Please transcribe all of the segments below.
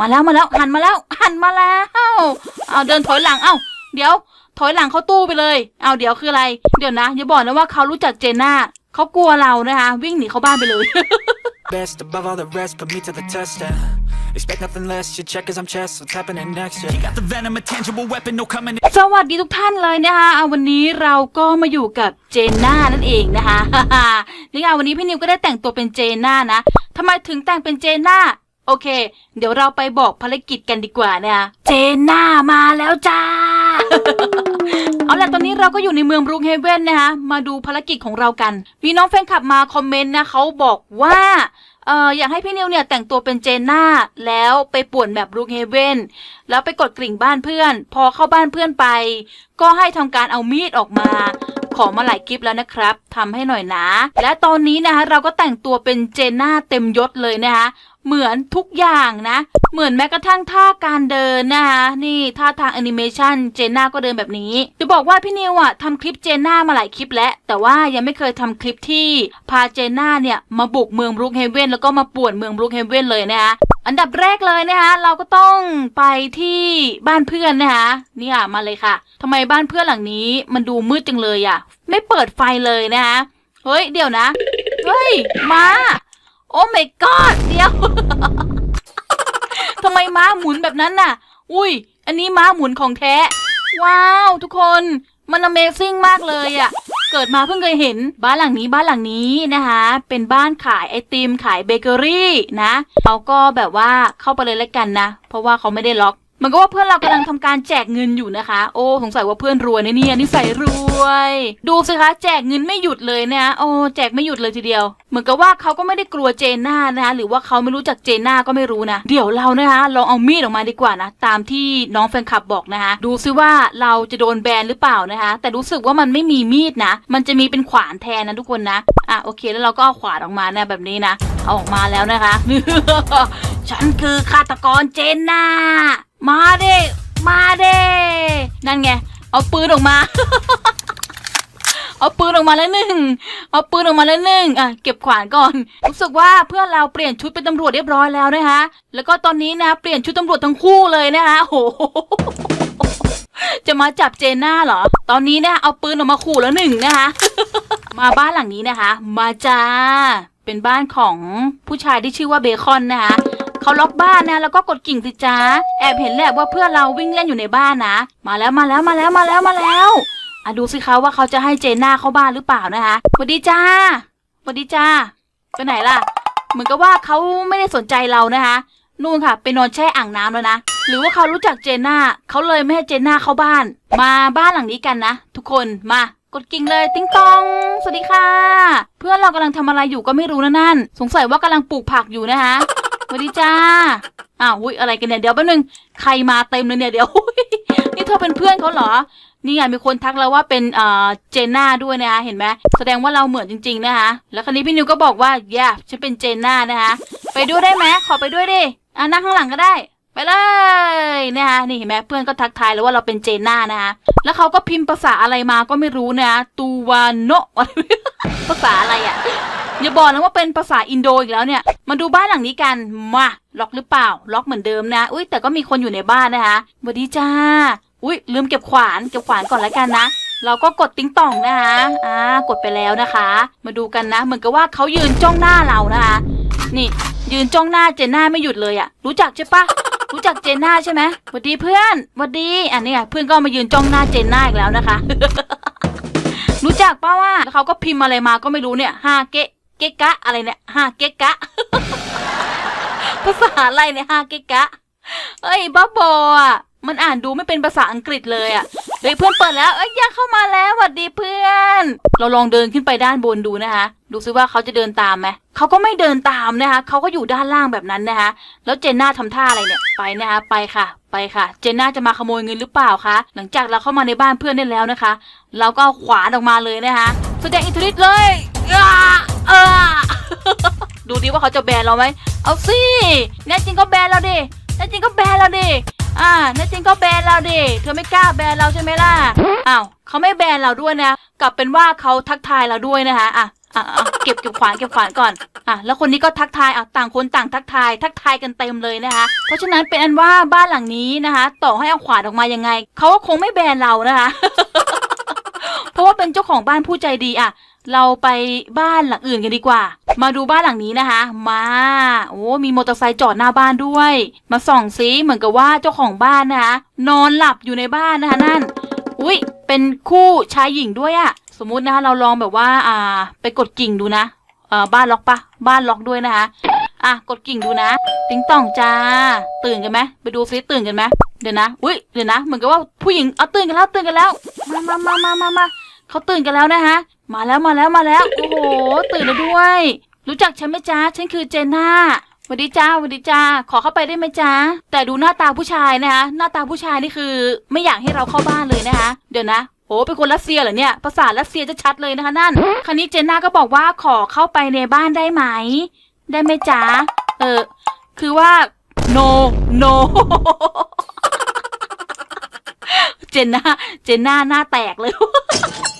มาแล้วมาแล้ว หันมาแล้ว หันมาแล้วเอาเดินถอยหลังเอ้าเดี๋ยว ถอยหลังเข้าตู้ไปเลย เอาเดี๋ยวคืออะไร เดี๋ยวนะอย่าบอกนะว่าเขารู้จักเจน่าเขากลัวเรานะคะ วิ่งหนีเข้าบ้านไปเลย Best above all the rest, put me to the test, yeah. Expect nothing less, you check as I'm chess, what's happening next, yeah. You got the venom, a tangible weapon, no coming สวัสดีทุกท่านเลยนะคะเอาวันนี้เราก็มาอยู่กับเจนน่านั่นเองนะคะนี่ค่ะวันนี้พี่นิวก็ได้แต่งตัวเป็นเจนน่านะทำไมถึงแต่งเป็นเจนน่า โอเค เดี๋ยวเราไปบอกภารกิจกันดีกว่านะเจนน่ามาแล้วจ้า เอาล่ะตอนนี้เราก็อยู่ในเมืองบรูคเฮเว่นนะคะมาดูภารกิจของเรากัน มีน้องแฟนคลับมาคอมเมนต์นะเขาบอกว่าเอออยากให้พี่นิวเนี่ยแต่งตัวเป็นเจนน่าแล้วไปป่วนแบบบรูคเฮเว่นแล้วไปกดกริ่งบ้านเพื่อน พอเข้าบ้านเพื่อนไป ก็ให้ทำการเอามีดออกมา ขอมาหลายคลิปแล้วนะครับทำให้หน่อยนะ และตอนนี้นะคะเราก็แต่งตัวเป็นเจน่าเต็มยศเลยนะคะเหมือนทุกอย่างนะ เหมือนแม้กระทั่งท่าการเดินนะคะนี่ท่าทางแอนิเมชันเจน่าก็เดินแบบนี้ จะบอกว่าพี่นิวอะทำคลิปเจน่ามาหลายคลิปแล้ว แต่ว่ายังไม่เคยทำคลิปที่พาเจน่าเนี่ยมาบุกเมืองบรูคเฮเว่นแล้วก็มาป่วนเมืองบรูคเฮเว่นเลยนะคะ อันดับแรกเลยนะคะเราก็ต้องไปที่บ้านเพื่อนนะคะเนี่ยมาเลยค่ะทำไมบ้านเพื่อนหลังนี้ มันดูมืดจังเลยอะ ไม่เปิดไฟเลยนะคะเฮ้ยเดี๋ยวนะเฮ้ยมาโอ้ my god เดี๋ยวทำไมม้าหมุนแบบนั้นน่ะ อุ้ย อันนี้ม้าหมุนของแท้ ว้าว ทุกคน มัน Amazing มากเลยอะ่ะ เกิดมาเพิ่งเคยเห็นบ้านหลังนี้บ้านหลังนี้นะคะ เป็นบ้านขายไอติมขายเบเกอรี่นะเขาก็แบบว่าเข้าไปเลยแล้วกันนะ เพราะว่าเขาไม่ได้ล็อก มันก็ว่าเพื่อนเรากำลังทำการแจกเงินอยู่นะคะ โอ้สงสัยว่าเพื่อนรวยนะเนี่ยนิสัยรวย ดูสิคะแจกเงินไม่หยุดเลยนะโอ้แจกไม่หยุดเลยทีเดียว เหมือนกับว่าเขาก็ไม่ได้กลัวเจนน่านะคะหรือว่าเขาไม่รู้จักเจนน่าก็ไม่รู้นะ เดี๋ยวเรานะคะลองเอามีดออกมาดีกว่านะ ตามที่น้องแฟนคลับบอกนะคะ ดูซิว่าเราจะโดนแบนหรือเปล่านะคะ แต่รู้สึกว่ามันไม่มีมีดนะ มันจะมีเป็นขวานแทนนะทุกคนนะอะโอเค แล้วเราก็เอาขวานออกมานะแบบนี้นะเอาออกมาแล้วนะคะ ฉันคือฆาตกรเจนน่า มาเด้มาเด้นั่นไง เอาปืนออกมา เอาปืนออกมาแล้วหนึ่ง เอาปืนออกมาแล้วหนึ่งอะเก็บขวานก่อน รู้สึกว่าเพื่อนเราเปลี่ยนชุดเป็นตำรวจเรียบร้อยแล้วนะคะ แล้วก็ตอนนี้นะเปลี่ยนชุดตำรวจทั้งคู่เลยนะคะโหจะมาจับเจน่าเหรอ ตอนนี้เนี่ยเอาปืนออกมาขู่แล้วหนึ่งนะคะ มาบ้านหลังนี้นะคะ มาจ้า เป็นบ้านของผู้ชายที่ชื่อว่าเบคอนนะคะ เขาล็อกบ้านนะแล้วก็กดกิ่งสิจ้าแอบเห็นแหละว่าเพื่อนเราวิ่งเล่นอยู่ในบ้านนะ มาแล้วมาแล้วมาแล้วมาแล้วมาแล้วอะดูสิคะว่าเขาจะให้เจน่าเข้าบ้านหรือเปล่านะคะสวัสดีจ้าสวัสดีจ้าไปไหนล่ะ เหมือนกับว่าเขาไม่ได้สนใจเรานะคะนู่นค่ะไปนอนแช่อ่างน้ำแล้วนะ หรือว่าเขารู้จักเจน่าเขาเลยไม่ให้เจน่าเข้าบ้าน มาบ้านหลังนี้กันนะ ทุกคนมากดกิ่งเลยติ้งตอง สวัสดีค่ะ เพื่อนเรากำลังทำอะไรอยู่ก็ไม่รู้นะนั่น สงสัยว่ากำลังปลูกผักอยู่นะคะ สวัสดีจ้าอ้าวอุ้ยอะไรกันเนี่ยเดี๋ยวแป๊บนึงใครมาเต็มเลยเนี่ยเดี๋ยวนี่เธอเป็นเพื่อนเขาเหรอ นี่ไงมีคนทักแล้วว่าเป็นเอ่อเจนน่าด้วยนะคะเห็นไหมแสดงว่าเราเหมือนจริง ๆ นะคะแล้วคราวนี้พี่นิวก็บอกว่าแย่ฉันเป็นเจนน่านะคะไปด้วยได้ไหมขอไปด้วยดิอะนั่งข้างหลังก็ได้ ไปเลยนะคะนี่เห็นไหมเพื่อนก็ทักทายแล้วว่าเราเป็นเจน่านะคะแล้วเขาก็พิมพ์ภาษาอะไรมาก็ไม่รู้นะตูวานโนภาษาอะไรอะอย่าบอกนะว่าเป็นภาษาอินโดอีกแล้วเนี่ย มาดูบ้านหลังนี้กัน มาล็อกหรือเปล่า ล็อกเหมือนเดิมนะ อุ้ยแต่ก็มีคนอยู่ในบ้านนะคะสวัสดีจ้า อุ้ยลืมเก็บขวาน เก็บขวานก่อนแล้วกันนะ เราก็กดติ้งต่องนะคะ อ่า กดไปแล้วนะคะ มาดูกันนะ เหมือนกับว่าเขายืนจ้องหน้าเรานะคะ นี่ ยืนจ้องหน้าเจนน่าไม่หยุดเลยอะรู้จักใช่ปะ รู้จักเจนน่าใช่ไหมสวัสดีเพื่อนสวัสดี อันนี้เพื่อนก็มายืนจ้องหน้าเจนน่าอีกแล้วนะคะ รู้จักป้าว่าแล้วเขาก็พิมพ์อะไรมาก็ไม่รู้เนี่ยฮาเกะเกะกะอะไรเนี่ยฮาเกะกะ ภาษาอะไรเนี่ยฮาเกะกะเอ้ยบ้าบออะ มันอ่านดูไม่เป็นภาษาอังกฤษเลยอะเฮ้ยเพื่อนเปิดแล้วเอ้ยยากเข้ามาแล้วสวัสดีเพื่อน เราลองเดินขึ้นไปด้านบนดูนะคะ ดูซิว่าเขาจะเดินตามไหมเขาก็ไม่เดินตามนะคะเขาก็อยู่ด้านล่างแบบนั้นนะคะแล้วเจนน่าทำท่าอะไรเนี่ยไปนะคะไปค่ะ ไปค่ะ เจนน่าจะมาขโมยเงินหรือเปล่าคะหลังจากเราเข้ามาในบ้านเพื่อนได้แล้วนะคะ เราก็เอาขวานออกมาเลยนะคะแสดงอิทธิฤทธิ์เลยอ่าอ่าดูดิว่าเขาจะแบนเราไหมเอาสิแน่จริงก็แบนเราดิแน่จริงก็แบนเราดิ อ่าน่จริงก็แบนเราดิ เธอไม่กล้าแบนเราใช่ไหมล่ะ อ้าวเขาไม่แบนเราด้วยนะ กลับเป็นว่าเขาทักทายเราด้วยนะคะอะอะอะเก็บเก็บขวานเก็บขวานก่อน อะแล้วคนนี้ก็ทักทายอะต่างคนต่างทักทาย ทักทายกันเต็มเลยนะคะ เพราะฉะนั้นเป็นอันว่าบ้านหลังนี้นะคะ ต่อให้เอาขวานออกมายังไง เขาก็คงไม่แบนเรานะคะ เพราะว่าเป็นเจ้าของบ้านผู้ใจดีอะ เราไปบ้านหลังอื่นกันดีกว่า มาดูบ้านหลังนี้นะคะ มา โอ้ มีมอเตอร์ไซค์จอดหน้าบ้านด้วย มาส่องซิเหมือนกับว่าเจ้าของบ้านนะคะ นอนหลับอยู่ในบ้านนะคะนั่น อุ้ยเป็นคู่ชายหญิงด้วยอะสมมุตินะคะเราลองแบบว่า อ่า ไปกดกิ่งดูนะเอ่อบ้านล็อกปะบ้านล็อกด้วยนะคะ อะ กดกิ่งดูนะ ติ๊งต่องจ้า ตื่นกันไหมไปดูซิตื่นกันไหมเดี๋ยวนะ อุ้ยเดี๋ยวนะ เหมือนกับว่าผู้หญิงเอาตื่นกันแล้วตื่นกันแล้ว มามามามามามาเขาตื่นกันแล้วนะคะ มาแล้วมาแล้วมาแล้ว โอ้โห ตื่นแล้วด้วย รู้จักฉันไหมจ้าฉันคือเจน่าสวัสดีจ้าสวัสดีจ้า ขอเข้าไปได้ไหมจ้า แต่ดูหน้าตาผู้ชายนะคะ หน้าตาผู้ชายนี่คือ ไม่อยากให้เราเข้าบ้านเลยนะคะ เดี๋ยวนะโอ้เป็นคนรัสเซียเหรอเนี่ย ภาษารัสเซียจะชัดเลยนะคะนั่น คราวนี้เจนน่าก็บอกว่าขอเข้าไปในบ้านได้ไหม ได้ไหมจ้าเออ คือว่า no no เจนน่าเจนน่าหน้าแตกเลย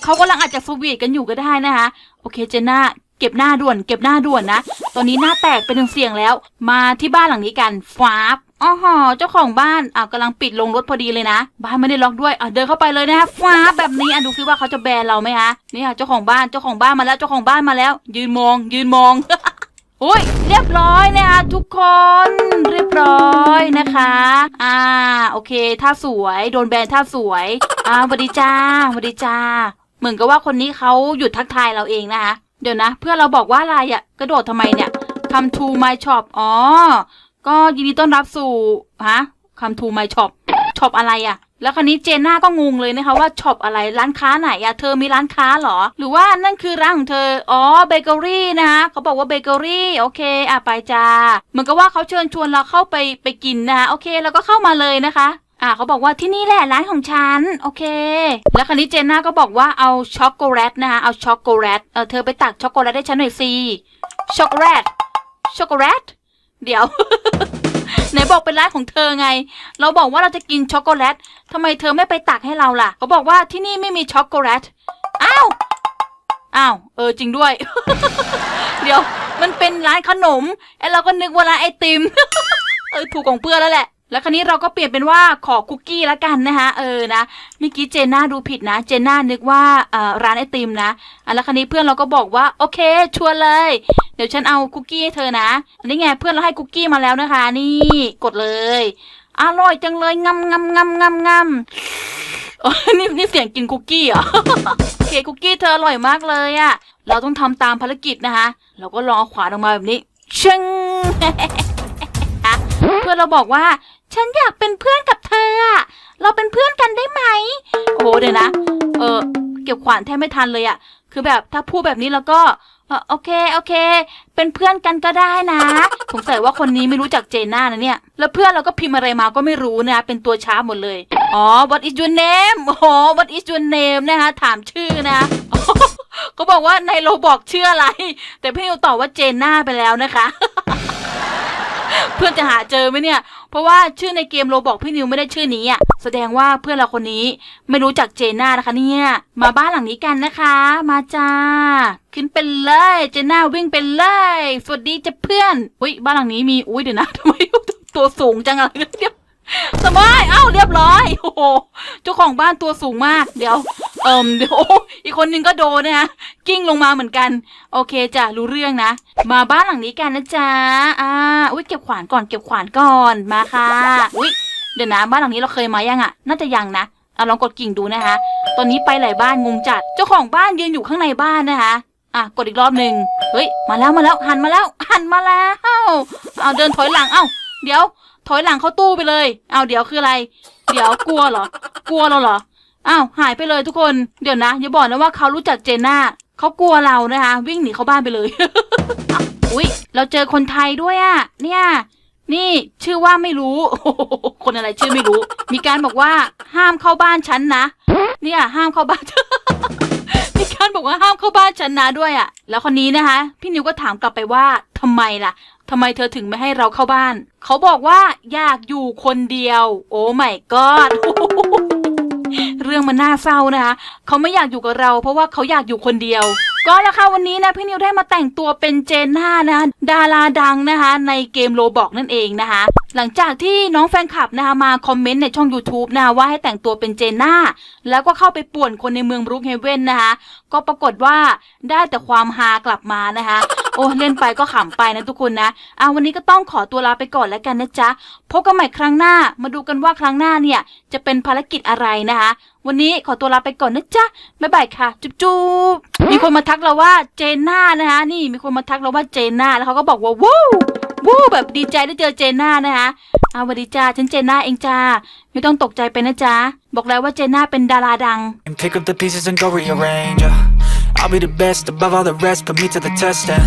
เขากำลังอาจจะสวีทกันอยู่ก็ได้นะคะ โอเคเจนน่าเก็บหน้าด่วน เก็บหน้าด่วนนะ ตอนนี้หน้าแตกเป็นเสียงแล้ว มาที่บ้านหลังนี้กันฟ้าบอ๋อหอเจ้าของบ้านอ่าวกำลังปิดลงรถพอดีเลยนะ บ้านไม่ได้ล็อกด้วยอะเดินเข้าไปเลยนะคะฟ้าแบบนี้อะดูซิว่าเขาจะแบนเราไหมคะนี่ค่ะเจ้าของบ้านเจ้าของบ้านมาแล้วเจ้าของบ้านมาแล้ว ยืนมอง ยืนมอง อุ้ยเรียบร้อยนะคะทุกคนเรียบร้อยนะคะ อ่าโอเคท่าสวยโดนแบนท่าสวยอ่าสวัสดีจ้าสวัสดีจ้าเหมือนกับว่าคนนี้เขาหยุดทักทายเราเองนะคะเดี๋ยวนะ เพื่อนเราบอกว่าอะไรอะกระโดดทำไมเนี่ย come to my shop อ๋อก็ยินดีต้อนรับสู่ฮะ come to my shop ช็อปอะไรอะ่ะ แล้วคราวนี้เจน่าก็งงเลยนะคะว่าช็อปอะไรร้านค้าไหนอะเธอมีร้านค้าหรอ หรือว่านั่นคือร้านของเธอ อ๋อเบเกอรี่นะคะเขาบอกว่าเบเกอรี่โอเคอะไปจ้าเหมือนกับว่าเขาเชิญชวนเราเข้าไปไปกินนะคะโอเคเราก็เข้ามาเลยนะคะอ่าเขาบอกว่าที่นี่แหละร้านของฉัน โอเค แล้วคราวนี้เจนน่าก็บอกว่าเอาช็อกโกแลตนะคะเอาช็อกโกแลตเออเธอไปตักช็อกโกแลตให้ฉันหน่อยสิช็อกโกแลตช็อกโกแลตเดี๋ยว ไหนบอกเป็นร้านของเธอไง เราบอกว่าเราจะกินช็อกโกแลตทำไมเธอไม่ไปตักให้เราล่ะ เขาบอกว่าที่นี่ไม่มีช็อกโกแลต อ้าว อ้าว เออจริงด้วย เดี๋ยว มันเป็นร้านขนมไอ้เราก็นึกว่าร้านไอติม เออถูกของเพื่อนแล้วแหละ แล้วคราวนี้เราก็เปลี่ยนเป็นว่าขอคุกกี้ละกันนะคะเออนะเมื่อกี้เจน่าดูผิดนะ เจน่านึกว่าร้านไอติมนะแล้วคราวนี้เพื่อนเราก็บอกว่าโอเคชวนเลย เดี๋ยวฉันเอาคุกกี้ให้เธอนะอันนี้ไงเพื่อนเราให้คุกกี้มาแล้วนะคะ นี่กดเลยอร่อยจังเลยงำงำงำงำงำอ๋อนี่นี่เสียงกินคุกกี้เหรอโอเคคุกกี้เธออร่อยมากเลยอะเราต้องทำตามภารกิจนะคะ เราก็ลองเอาขวานออกมาแบบนี้ชึ้งเพื่อนเราบอกว่า ฉันอยากเป็นเพื่อนกับเธออะเราเป็นเพื่อนกันได้ไหม โอ้โหเดี๋ยวนะ เออ เก็บขวานแทบไม่ทันเลยอะคือแบบถ้าพูดแบบนี้แล้วก็เออโอเคโอเค เป็นเพื่อนกันก็ได้นะสงสัยว่าคนนี้ไม่รู้จักเจน่านะเนี่ย แล้วเพื่อนเราก็พิมพ์อะไรมาก็ไม่รู้นะเป็นตัวช้าหมดเลย อ๋อ what is your name โอ้โห what is your name นะคะถามชื่อนะก็บอกว่าในโรบอกชื่ออะไร แต่พี่นิวตอบว่าเจน่าไปแล้วนะคะ เพื่อนจะหาเจอไหมเนี่ย เพราะว่าชื่อในเกมโรบอกพี่นิวไม่ได้ชื่อนี้อะแสดงว่าเพื่อนเราคนนี้ไม่รู้จักเจน่านะคะเนี่ย มาบ้านหลังนี้กันนะคะ มาจ้า ขึ้นไปเลยเจน่าวิ่งไปเลยสวัสดีจ้ะเพื่อนอุ้ยบ้านหลังนี้มีอุ้ยเดี๋ยวนะทำไมตัวสูงจังอะไรเดี๋ยวสบายเอ้าเรียบร้อยโอ้โหเจ้าของบ้านตัวสูงมากเดี๋ยว เอิมเดี๋ยวโอ้อีกคนนึงก็โดนนะกิ้งลงมาเหมือนกัน โอเคจ้ะรู้เรื่องนะ มาบ้านหลังนี้กันนะจ๊ะอ่าอุ้ยเก็บขวานก่อนเก็บขวานก่อนมาค่ะอุ้ยเดี๋ยวนะบ้านหลังนี้เราเคยมายังอะ น่าจะยังนะอะลองกดกิ่งดูนะคะ ตอนนี้ไปหลายบ้านงงจัด เจ้าของบ้านยืนอยู่ข้างในบ้านนะคะอะกดอีกรอบหนึ่งเฮ้ยมาแล้วมาแล้วหันมาแล้วหันมาแล้วเอาเดินถอยหลังเอ้าเดี๋ยว ถอยหลังเข้าตู้ไปเลย เอาเดี๋ยวคืออะไร เดี๋ยวกลัวเหรอกลัวเราเหรอ อ้าวหายไปเลยทุกคนเดี๋ยวนะอย่าบอกนะว่าเขารู้จักเจน่าเขากลัวเรานะคะ วิ่งหนีเข้าบ้านไปเลย อุ๊ยเราเจอคนไทยด้วยอะเนี่ย นี่ชื่อว่าไม่รู้ คนอะไรชื่อไม่รู้ มีการบอกว่าห้ามเข้าบ้านฉันนะ เนี่ยห้ามเข้าบ้านมีการบอกว่าห้ามเข้าบ้านฉันนะด้วยอะแล้วคนนี้นะคะ พี่นิวก็ถามกลับไปว่าทำไมล่ะทำไมเธอถึงไม่ให้เราเข้าบ้าน เขาบอกว่าอยากอยู่คนเดียว โอ้ไม่กอด รื่องมันน่าเศร้านะคะเขาไม่อยากอยู่กับเรา เพราะว่าเขาอยากอยู่คนเดียว ก็แล้วค่ะวันนี้นะพี่นิวได้มาแต่งตัวเป็นเจนน่านะดาราดังนะคะ ในเกมโลบอกนั่นเองนะคะ หลังจากที่น้องแฟนคลับนะคะมาคอมเมนต์ในช่อง YouTube นะะว่าให้แต่งตัวเป็นเจนน่าแล้วก็เข้าไปป่วนคนในเมืองบรูคเฮเว่นนะคะ ก็ปรากฏว่าได้แต่ความฮากลับมานะคะ โอ้เล่นไปก็ขำไปนะทุกคนนะอะวันนี้ก็ต้องขอตัวลาไปก่อนแล้วกันนะจ๊ะพบกันใหม่ครั้งหน้า มาดูกันว่าครั้งหน้าเนี่ย จะเป็นภารกิจอะไรนะคะ วันนี้ขอตัวลาไปก่อนนะจ๊ะบ๊ายบายค่ะ จุ๊บจุ๊บมีคนมาทักเราว่าเจนน่านะคะนี่มีคนมาทักเราว่าเจนน่าแล้วเขาก็บอกว่าวู้วู้แบบดีใจได้เจอเจนน่านะคะเอาสวัสดีจ้าฉันเจนน่าเองจ้าไม่ต้องตกใจไปนะจ๊ะบอกแล้วว่าเจนน่าเป็นดาราดัง Pick up the pieces and go rearrange I'll be the best above all the rest, put me to the test.